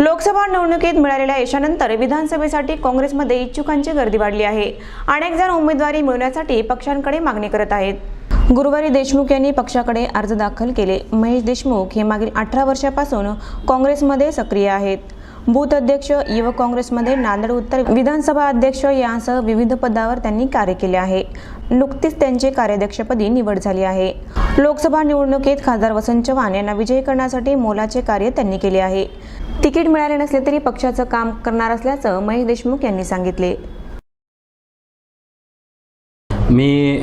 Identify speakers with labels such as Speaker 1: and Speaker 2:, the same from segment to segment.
Speaker 1: लोकसभा निवडणुकीत मिळालेल्या यशानंतर विधानसभेसाठी काँग्रेसमध्ये इच्छुकांची गर्दी वाढली आहे. अनेक जण उमेदवारी मिळवण्यासाठी पक्षांकडे मागणी करत आहेत. गुरुवारी देशमुख यांनी पक्षाकडे अर्ज दाखल केले. महेश देशमुख हे मागील अठरा वर्षापासून काँग्रेसमध्ये सक्रिय आहेत. बूथ अध्यक्ष युवक काँग्रेसमध्ये नांदेड उत्तर विधानसभा अध्यक्ष यांसह विविध पदावर त्यांनी कार्य केले आहे. नुकतीच त्यांचे कार्याध्यक्षपदी निवड झाली आहे. लोकसभा निवडणुकीत खासदार वसंत चव्हाण यांना विजयी करण्यासाठी मोलाचे कार्य त्यांनी केले आहे. तिकीट मिळाले नसले तरी पक्षाचं काम करणार असल्याचं महेश देशमुख यांनी सांगितले.
Speaker 2: मी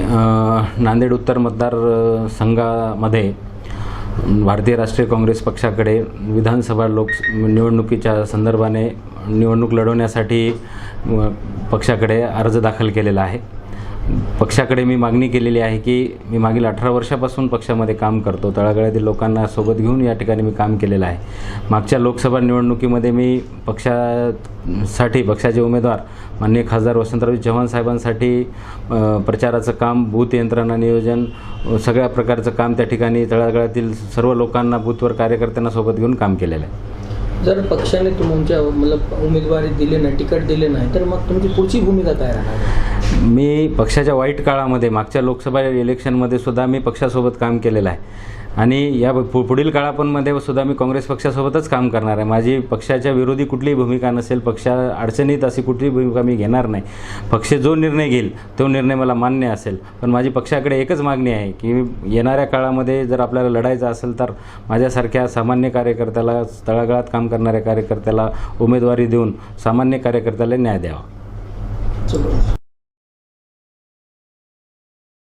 Speaker 2: नांदेड उत्तर मतदार संघामध्ये भारतीय राष्ट्रीय काँग्रेस पक्षाकडे विधानसभा लोक निवडणुकीच्या संदर्भाने निवडणूक लढवण्यासाठी पक्षाकडे अर्ज दाखल केलेला आहे. पक्षाकडे मी मागणी केलेली आहे की मी मागील अठरा वर्षापासून पक्षामध्ये काम करतो. तळागाळातील लोकांना सोबत घेऊन या ठिकाणी मी काम केलेलं आहे. मागच्या लोकसभा निवडणुकीमध्ये मी पक्षासाठी पक्षाचे उमेदवार माननीय खासदार वसंतराव चव्हाण साहेबांसाठी प्रचाराचं काम बूथ यंत्रणा नियोजन सगळ्या प्रकारचं काम त्या ठिकाणी तळागाळातील सर्व लोकांना बूथवर कार्यकर्त्यांना सोबत घेऊन काम केलेलं आहे.
Speaker 3: जर पक्षाने तुमच्या मतलब उमेदवारी दिली नाही तिकीट दिले नाही तर मग तुमची पुढची भूमिका काय राहणार?
Speaker 2: मी पक्षाच्या वाईट काळामध्ये मागच्या लोकसभा इलेक्शनमध्ये सुद्धा मी पक्षासोबत काम केलेलं आहे. आणि या पु- पुढील काळापणमध्ये सुद्धा मी काँग्रेस पक्षासोबतच काम करणार आहे. माझी पक्षाच्या विरोधी कुठलीही भूमिका नसेल पक्षा अडचणीत अशी कुठलीही भूमिका मी घेणार नाही. पक्ष जो निर्णय घेईल तो निर्णय मला मान्य असेल. पण माझी पक्षाकडे एकच मागणी आहे की येणाऱ्या काळामध्ये जर आपल्याला लढायचं असेल तर माझ्यासारख्या सामान्य कार्यकर्त्याला तळागाळात काम करणाऱ्या कार्यकर्त्याला उमेदवारी देऊन सामान्य कार्यकर्त्याला न्याय द्यावा.
Speaker 3: चलो